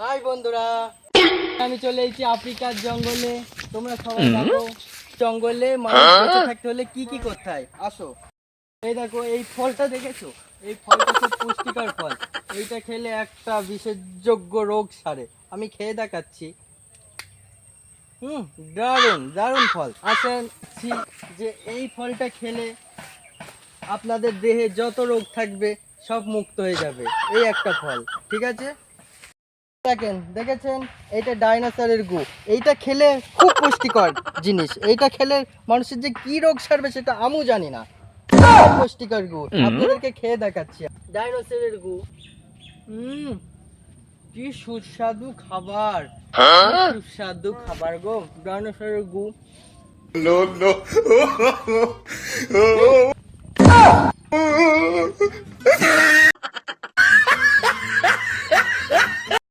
High বন্ধুরা। আমি চলে এসেছি আফ্রিকার জঙ্গলে। তোমরা সবাই জানো জঙ্গলে মানুষ বেঁচে থাকতে হলে কি কি করতে হয়? আসো। এই দেখো এই ফলটা দেখেছ? এই ফলটা খুব পুষ্টিকর ফল। এইটা খেলে একটা বিশেষযোগ্য রোগ সারে। আমি খেয়ে দেখাচ্ছি। হুম দারুণ দারুণ ফল। আসেন যে এই ফলটা খেলে আপনাদের দেহে যত রোগ থাকবে সব মুক্ত হয়ে যাবে। এই একটা ফল ঠিক আছে? দেখেন দেখেছেন? এইটা ডাইনোসরের গু। এইটা খেলে খুব পুষ্টিকর জিনিস। এইটা খেলে মানুষের যে কি রোগ সারবে সেটা আমিও জানি না। পুষ্টিকর গু। আপনাদেরকে খেয়ে দেখাচ্ছি। ডাইনোসরের গু। হুম কি সুস্বাদু খাবার। সুস্বাদু খাবার গো। ডাইনোসরের গু। no, no.